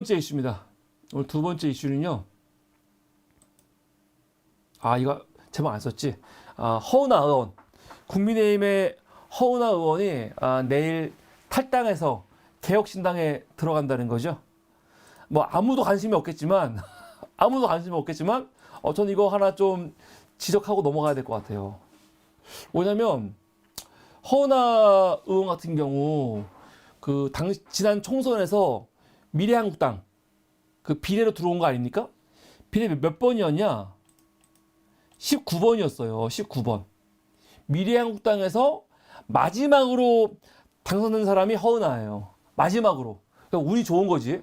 번째 이슈입니다. 오늘 두 번째 이슈는요. 아 이거 제목 안 썼지. 아, 허은하 의원, 국민의힘의 허은하 의원이 아, 내일 탈당해서 개혁신당에 들어간다는 거죠. 뭐 아무도 관심이 없겠지만 아무도 관심이 없겠지만 어, 전 이거 하나 좀 지적하고 넘어가야 될 것 같아요. 뭐냐면 허은하 의원 같은 경우 그 당, 지난 총선에서 미래한국당 그 비례로 들어온 거 아닙니까? 비례 몇, 몇 번이었냐? 19번이었어요. 19번. 미래한국당에서 마지막으로 당선된 사람이 허은하예요. 마지막으로. 그러니까 운이 좋은 거지.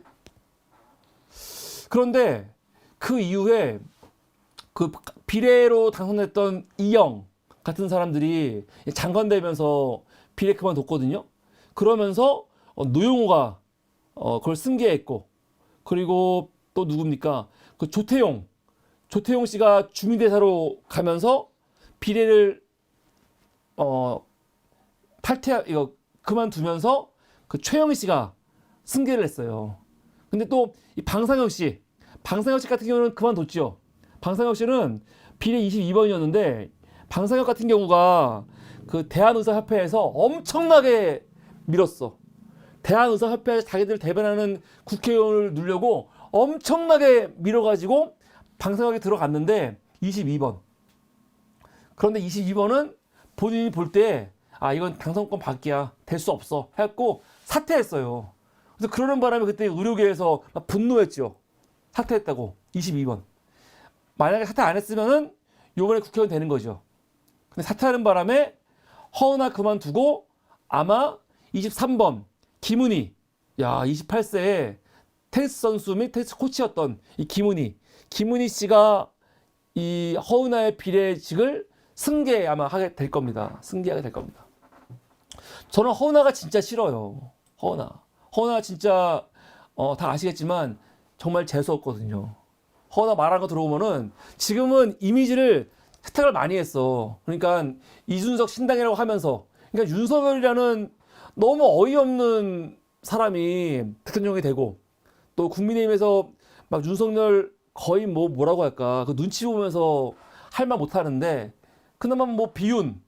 그런데 그 이후에 그 비례로 당선됐던 이영 같은 사람들이 장관 되면서 비례 그만뒀거든요. 그러면서 어, 노영호가 어, 그걸 승계했고 그리고 또 누굽니까? 그 조태용 조태용 씨가 주민대사로 가면서 비례를 어 탈퇴 이거 그만두면서 그 최영희 씨가 승계를 했어요. 근데 또 이 방상혁 씨, 방상혁 씨 같은 경우는 그만뒀죠. 방상혁 씨는 비례 22번이었는데 방상혁 같은 경우가 그 대한의사협회에서 엄청나게 밀었어. 대한의사협회에서 자기들 대변하는 국회의원을 누려고 엄청나게 밀어가지고 방상혁이 들어갔는데 22번. 그런데 22번은 본인이 볼 때 아 이건 당선권 밖이야 될 수 없어 했고 사퇴했어요. 그래서 그러는 바람에 그때 의료계에서 막 분노했죠. 사퇴했다고 22번. 만약에 사퇴 안 했으면은 요번에 국회의원 되는 거죠. 근데 사퇴하는 바람에 허은하 그만두고 아마 23번 김은희 야 28세에 테니스 선수 및 테니스 코치였던 이 김은희 김은희 씨가 이 허은하의 비례직을 승계 아마 하게 될 겁니다. 승계하게 될 겁니다. 저는 허은하가 진짜 싫어요. 허은하. 허은하 진짜 어, 다 아시겠지만 정말 재수 없거든요. 허은하 말한 거 들어보면은 지금은 이미지를 세탁을 많이 했어. 그러니까 이준석 신당이라고 하면서 그러니까 윤석열이라는 너무 어이없는 사람이 대통령이 되고 또 국민의힘에서 막 윤석열 거의 뭐 뭐라고 할까 그 눈치 보면서 할 말 못하는데 그나마 뭐 비윤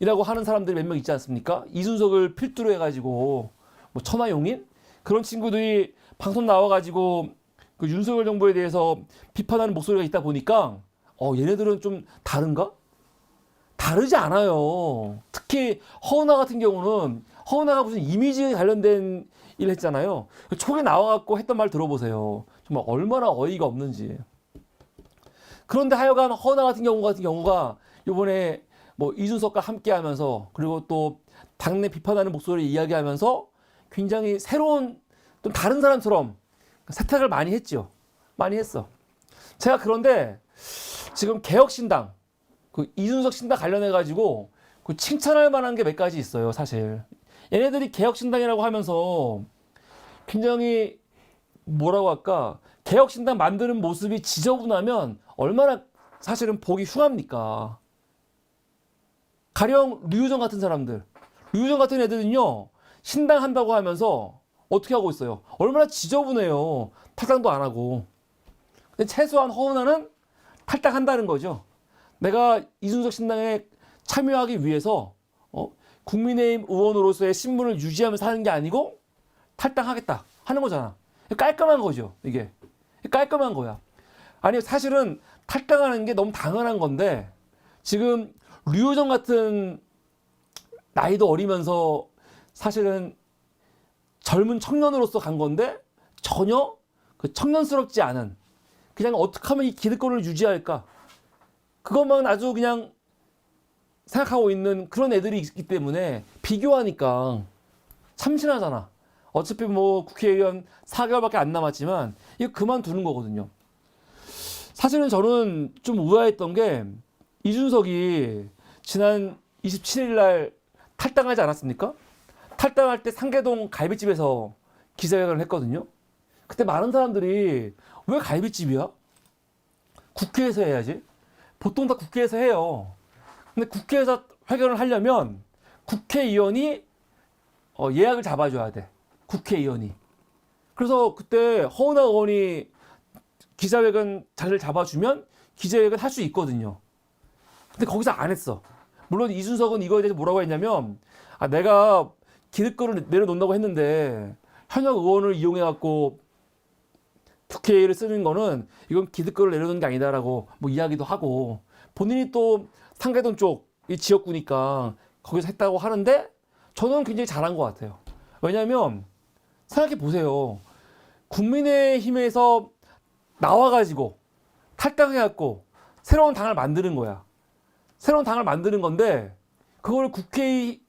이라고 하는 사람들이 몇 명 있지 않습니까? 이준석을 필두로 해가지고 뭐 천하용인 그런 친구들이 방송 나와가지고 그 윤석열 정부에 대해서 비판하는 목소리가 있다 보니까 어 얘네들은 좀 다른가? 다르지 않아요. 특히 허은하 같은 경우는 허은하가 무슨 이미지에 관련된 일 했잖아요. 초에 나와갖고 했던 말 들어보세요. 정말 얼마나 어이가 없는지. 그런데 하여간 허은하 같은 경우 같은 경우가 이번에 뭐 이준석과 함께 하면서 그리고 또 당내 비판하는 목소리 이야기하면서 굉장히 새로운 좀 다른 사람처럼 세탁을 많이 했죠. 많이 했어. 제가 그런데 지금 개혁신당 그 이준석 신당 관련해 가지고 그 칭찬할 만한 게 몇 가지 있어요, 사실. 얘네들이 개혁 신당이라고 하면서 굉장히 뭐라고 할까 개혁 신당 만드는 모습이 지저분하면 얼마나 사실은 보기 흉합니까? 가령 류유정 같은 사람들, 류유정 같은 애들은요 신당 한다고 하면서 어떻게 하고 있어요? 얼마나 지저분해요. 탈당도 안 하고. 근데 최소한 허은하는 탈당한다는 거죠. 내가 이준석 신당에 참여하기 위해서 어, 국민의힘 의원으로서의 신분을 유지하면서 하는 게 아니고 탈당하겠다 하는 거잖아. 깔끔한 거죠. 이게 깔끔한 거야. 아니 사실은 탈당하는 게 너무 당연한 건데 지금 류호정 같은 나이도 어리면서 사실은 젊은 청년으로서 간 건데 전혀 그 청년스럽지 않은 그냥 어떻게 하면 이 기득권을 유지할까 그것만 아주 그냥 생각하고 있는 그런 애들이 있기 때문에 비교하니까 참신하잖아. 어차피 뭐 국회의원 4개월밖에 안 남았지만 이거 그만두는 거거든요. 사실은 저는 좀 우아했던 게 이준석이 지난 27일 날 탈당하지 않았습니까? 탈당할 때 상계동 갈비집에서 기자회견을 했거든요. 그때 많은 사람들이 왜 갈비집이야? 국회에서 해야지. 보통 다 국회에서 해요. 근데 국회에서 회견을 하려면 국회의원이 어, 예약을 잡아줘야 돼. 국회의원이. 그래서 그때 허은하 의원이 기자회견 자리를 잡아주면 기자회견 할 수 있거든요. 근데 거기서 안 했어. 물론 이준석은 이거에 대해서 뭐라고 했냐면 아 내가 기득권을 내려놓는다고 했는데 현역 의원을 이용해갖고 국회를 쓰는 거는 이건 기득권을 내려놓는 게 아니다라고 뭐 이야기도 하고 본인이 또 상계동 쪽 이 지역구니까 거기서 했다고 하는데 저는 굉장히 잘한 것 같아요. 왜냐하면 생각해 보세요. 국민의힘에서 나와가지고 탈당해갖고 새로운 당을 만드는 거야. 새로운 당을 만드는 건데 그걸 국회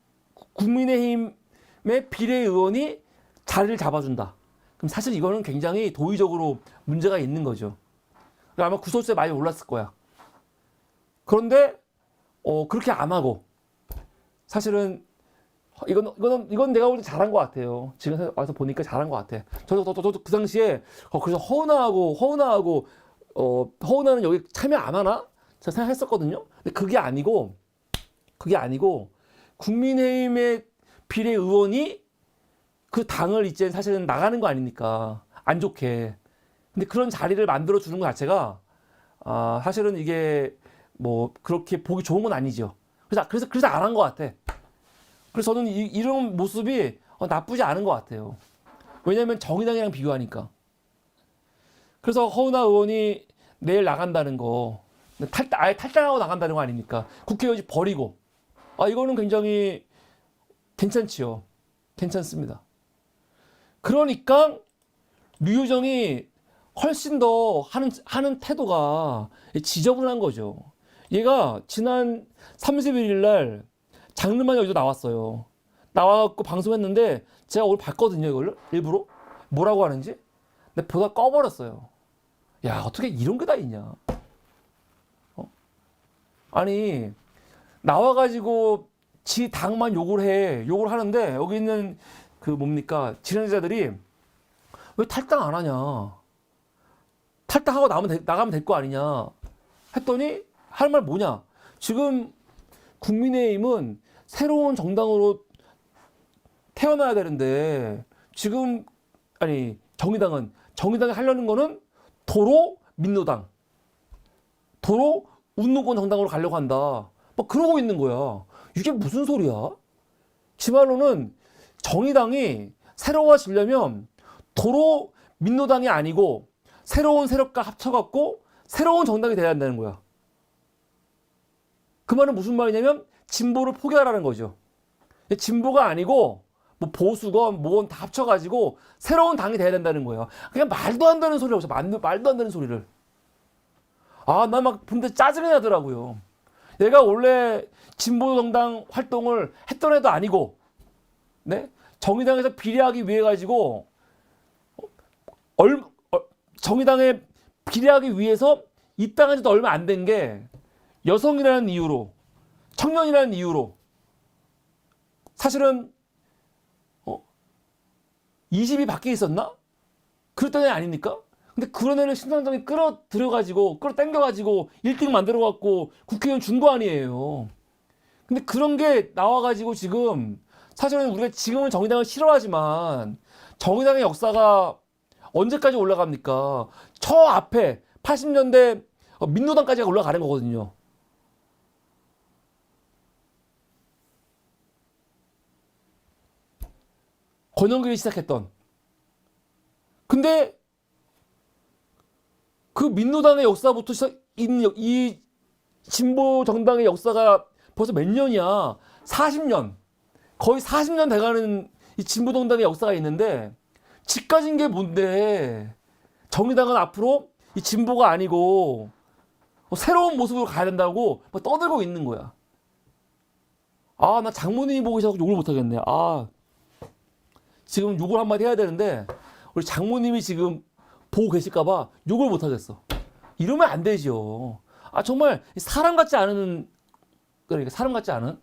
국민의힘의 비례의원이 자리를 잡아준다. 그럼 사실 이거는 굉장히 도의적으로 문제가 있는 거죠. 아마 구설수에 많이 올랐을 거야. 그런데 어, 그렇게 안 하고 사실은 이건 이건 이건 내가 볼때 잘한 것 같아요. 지금 와서 보니까 잘한 것 같아. 저도 저도, 저도 그 당시에 어, 그래서 허은하고 허은하고 어 허은하는 여기 참여 안 하나? 제가 생각했었거든요. 근데 그게 아니고 그게 아니고 국민의힘의 비례 의원이 그 당을 이제 사실은 나가는 거 아닙니까? 안 좋게. 근데 그런 자리를 만들어 주는 것 자체가 아, 사실은 이게 뭐 그렇게 보기 좋은 건 아니죠. 그래서 그래서 그래서 안 한 것 같아. 그래서 저는 이, 이런 모습이 어, 나쁘지 않은 것 같아요. 왜냐하면 정의당이랑 비교하니까. 그래서 허은하 의원이 내일 나간다는 거 탈당 아예 탈당하고 나간다는 거 아닙니까? 국회의원직 버리고 아 이거는 굉장히 괜찮지요. 괜찮습니다. 그러니까 류효정이 훨씬 더 하는 하는 태도가 지저분한 거죠. 얘가 지난 31일 날 장르만 여기도 나왔어요. 나와갖고 방송했는데 제가 오늘 봤거든요 이걸 일부러 뭐라고 하는지. 근데 보다 꺼버렸어요. 야 어떻게 이런 게 다 있냐? 어? 아니 나와가지고 지 당만 욕을 해 욕을 하는데 여기 있는 그 뭡니까 진행자들이 왜 탈당 안 하냐? 탈당하고 나면 되- 나가면 될 거 아니냐? 했더니 할 말 뭐냐? 지금 국민의힘은 새로운 정당으로 태어나야 되는데 지금 아니 정의당은 정의당이 하려는 거는 도로 민노당 도로 운동권 정당으로 가려고 한다. 뭐 그러고 있는 거야. 이게 무슨 소리야? 지 말로는 정의당이 새로워지려면 도로 민노당이 아니고 새로운 세력과 합쳐갖고 새로운 정당이 돼야 한다는 거야. 그 말은 무슨 말이냐면 진보를 포기하라는 거죠. 진보가 아니고 뭐 보수건 뭐건 다 합쳐가지고 새로운 당이 돼야 된다는 거예요. 그냥 말도 안 되는 하고 있어. 말도, 말도 안 되는 소리를. 아, 나 막 근데 짜증이 나더라고요. 얘가 원래 진보 정당 활동을 했던 애도 아니고, 네? 정의당에서 비례하기 위해 가지고 얼, 어, 정의당에 비례하기 위해서 입당한 지도 얼마 안 된 게 여성이라는 이유로 청년이라는 이유로 사실은 어 20이 밖에 있었나? 그랬던 애 아닙니까? 근데 그런 애를 신상정이 끌어들여 가지고 끌어당겨 가지고 1등 만들어 갖고 국회의원 준 거 아니에요. 근데 그런 게 나와 가지고 지금 사실은 우리가 지금은 정의당을 싫어하지만 정의당의 역사가 언제까지 올라갑니까? 저 앞에 80년대 민노당까지 올라가는 거거든요. 권영길이 시작했던. 근데 그 민노당의 역사부터 시작, 이 진보 정당의 역사가 벌써 몇 년이야? 40년. 거의 40년 돼가는 이 진보 정당의 역사가 있는데 집 가진 게 뭔데? 정의당은 앞으로 이 진보가 아니고 뭐 새로운 모습으로 가야 된다고 막 떠들고 있는 거야. 아, 나 장모님이 보고 계셔서 욕을 못 하겠네. 아, 지금 욕을 한마디 해야 되는데 우리 장모님이 지금 보고 계실까봐 욕을 못 하겠어. 이러면 안 되죠. 아, 정말 사람 같지 않은 그러니까 사람 같지 않은.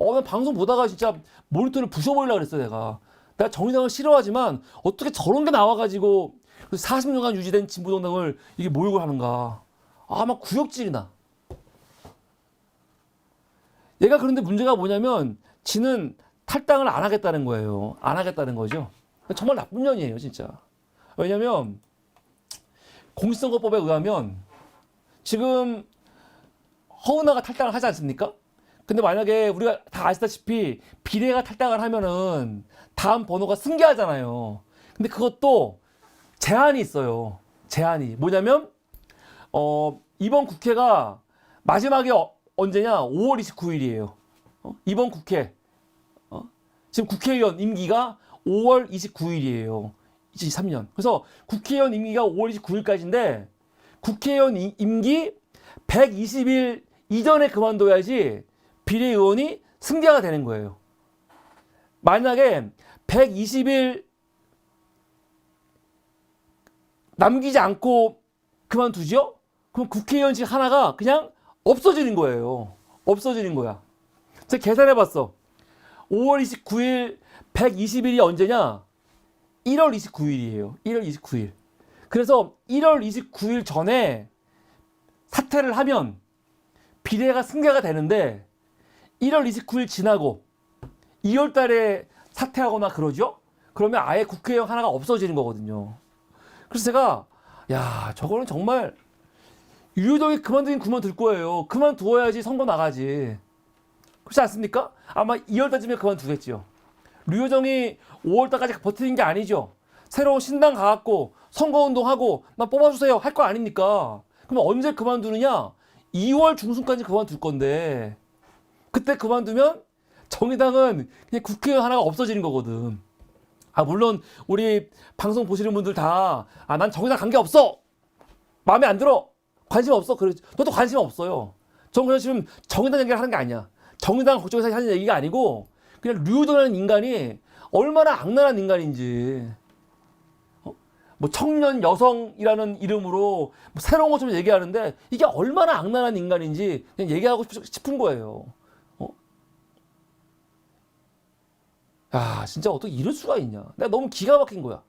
어, 나 방송 보다가 진짜 모니터를 부셔버리려고 그랬어, 내가. 내가 정의당을 싫어하지만 어떻게 저런 게 나와가지고 40년간 유지된 진보정당을 이게 모욕을 하는가. 아, 막 구역질이 나. 얘가 그런데 문제가 뭐냐면 지는 탈당을 안 하겠다는 거예요. 안 하겠다는 거죠. 정말 나쁜 년이에요, 진짜. 왜냐면 공직선거법에 의하면 지금 허은하가 탈당을 하지 않습니까? 근데 만약에 우리가 다 아시다시피 비례가 탈당을 하면은 다음 번호가 승계하잖아요. 근데 그것도 제한이 있어요. 제한이 뭐냐면 어 이번 국회가 마지막에 어- 언제냐? 5월 29일이에요. 이번 국회 어? 지금 국회의원 임기가 5월 29일이에요. 23년. 그래서 국회의원 임기가 5월 29일까지인데 국회의원 이- 임기 120일 이전에 그만둬야지 비례의원이 승계가 되는 거예요. 만약에 120일 남기지 않고 그만두죠? 그럼 국회의원직 하나가 그냥 없어지는 거예요. 없어지는 거야. 제가 계산해 봤어. 5월 29일 120일이 언제냐? 1월 29일이에요. 1월 29일. 그래서 1월 29일 전에 사퇴를 하면 비례가 승계가 되는데 1월 29일 지나고 2월 달에 사퇴하거나 그러죠? 그러면 아예 국회의원 하나가 없어지는 거거든요. 그래서 제가 야 저거는 정말 유효정이 그만두긴 그만둘 거예요. 그만두어야지 선거 나가지. 그렇지 않습니까? 아마 2월 달쯤에 그만두겠지요. 류효정이 5월 달까지 버티는 게 아니죠. 새로운 신당 가갖고 선거운동하고 나 뽑아주세요 할 거 아닙니까? 그럼 언제 그만두느냐? 2월 중순까지 그만둘 건데 그때 그만두면 정의당은 그냥 국회의원 하나가 없어지는 거거든. 아 물론 우리 방송 보시는 분들 다 아 난 정의당 관계 없어 마음에 안 들어 관심 없어 그래 너도 관심 없어요. 전 그냥 지금 정의당 얘기를 하는 게 아니야. 정의당 걱정해서 하는 얘기가 아니고 그냥 류도라는 인간이 얼마나 악랄한 인간인지 어? 뭐 청년 여성이라는 이름으로 뭐 새로운 것좀 얘기하는데 이게 얼마나 악랄한 인간인지 그냥 얘기하고 싶- 싶은 거예요. 어? 야 진짜 어떻게 이럴 수가 있냐? 내가 너무 기가 막힌 거야.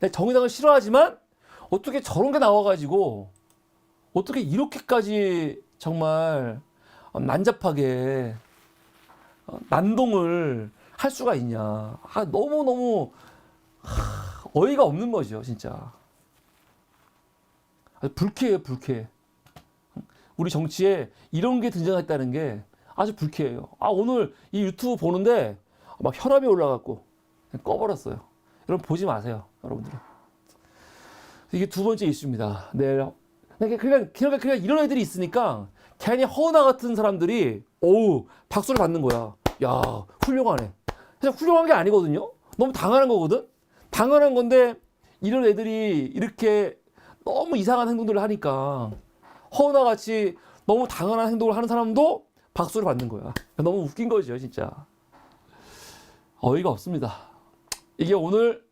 내가 정의당을 싫어하지만 어떻게 저런 게 나와가지고 어떻게 이렇게까지 정말 어, 난잡하게 어, 난동을 할 수가 있냐. 아, 너무너무 하, 어이가 없는 거죠, 진짜. 불쾌해요, 불쾌해. 우리 정치에 이런 게 등장했다는 게 아주 불쾌해요. 아, 오늘 이 유튜브 보는데 막 혈압이 올라갔고 꺼버렸어요. 여러분 보지 마세요, 여러분들. 이게 두 번째 이슈입니다. 네. 그러니까 그냥, 그냥, 그냥 이런 애들이 있으니까 괜히 허나 같은 사람들이 어우 박수를 받는 거야. 야 훌륭하네. 그냥 훌륭한 게 아니거든요. 너무 당연한 거거든. 당연한 건데 이런 애들이 이렇게 너무 이상한 행동들을 하니까 허나 같이 너무 당연한 행동을 하는 사람도 박수를 받는 거야. 너무 웃긴 거죠, 진짜. 어이가 없습니다. 이게 오늘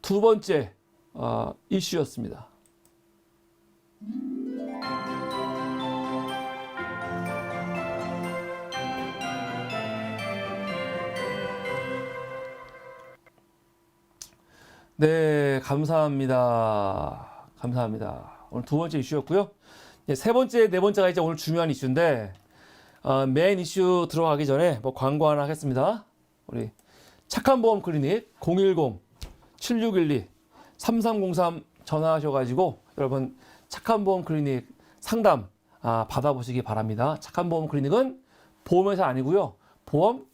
두 번째 어, 이슈였습니다. 네, 감사합니다. 감사합니다. 오늘 두 번째 이슈였고요. 네, 세 번째, 네 번째가 이제 오늘 중요한 이슈인데 어, 메인 이슈 들어가기 전에 뭐 광고 하나 하겠습니다. 우리 착한 보험 클리닉 010 7612 3303 전화하셔가지고 여러분 착한 보험 클리닉 상담 아, 받아보시기 바랍니다. 착한 보험 클리닉은 보험회사 아니고요. 보험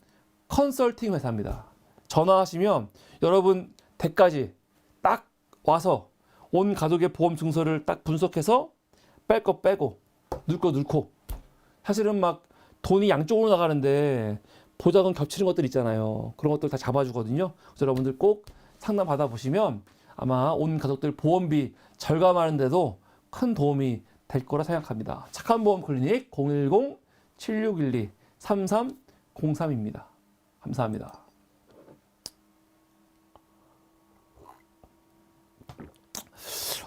컨설팅 회사입니다. 전화하시면 여러분 댁까지 딱 와서 온 가족의 보험 증서를 딱 분석해서 뺄 거 빼고 넣을 거 넣고 사실은 막 돈이 양쪽으로 나가는데 보장은 겹치는 것들 있잖아요. 그런 것들 다 잡아주거든요. 그래서 여러분들 꼭 상담 받아보시면 아마 온 가족들 보험비 절감하는데도 큰 도움이 될 거라 생각합니다. 착한 보험 클리닉 010-7612-3303입니다. 감사합니다.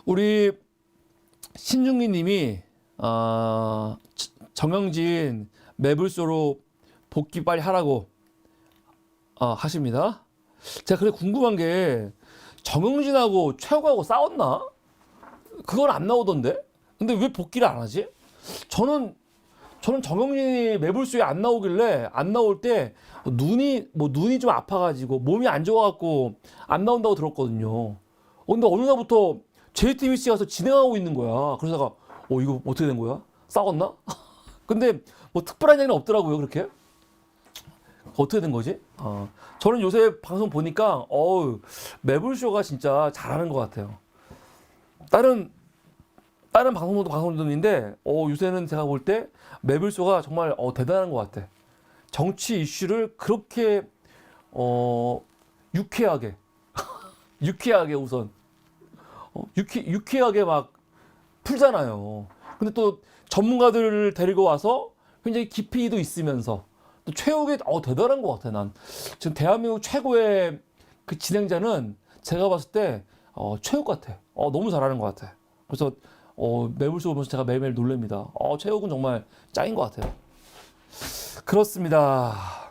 우리 신중기 님이 어, 정영진 매불쇼로 복귀 빨리 하라고 어, 하십니다. 제가 그래 궁금한 게 정영진하고 최고하고 싸웠나? 그건 안 나오던데. 근데 왜 복귀를 안 하지? 저는 저는 정영진이 매불쇼에 안 나오길래 안 나올 때 눈이 뭐 눈이 좀 아파가지고 몸이 안 좋아갖고 안 나온다고 들었거든요. 어, 근데 어느 날부터 JTBC 가서 진행하고 있는 거야. 그러다가 어 이거 어떻게 된 거야? 싸웠나? 근데 뭐 특별한 얘기는 없더라고요. 그렇게 어떻게 된 거지? 어, 저는 요새 방송 보니까 어우 매불쇼가 진짜 잘하는 것 같아요. 다른 다른 방송도 방송들인데 어, 요새는 제가 볼 때 매불쇼가 정말 어, 대단한 것 같아. 정치 이슈를 그렇게 어, 유쾌하게 유쾌하게 우선 어, 유쾌 유쾌하게 막 풀잖아요. 근데 또 전문가들을 데리고 와서 굉장히 깊이도 있으면서 또 최욱이 어 대단한 것 같아 난 지금 대한민국 최고의 그 진행자는 제가 봤을 때 어, 최욱 같아. 어 너무 잘하는 것 같아. 그래서 어 매불쇼 보면서 제가 매일매일 놀랍니다. 어 최욱은 정말 짱인 것 같아요. 그렇습니다.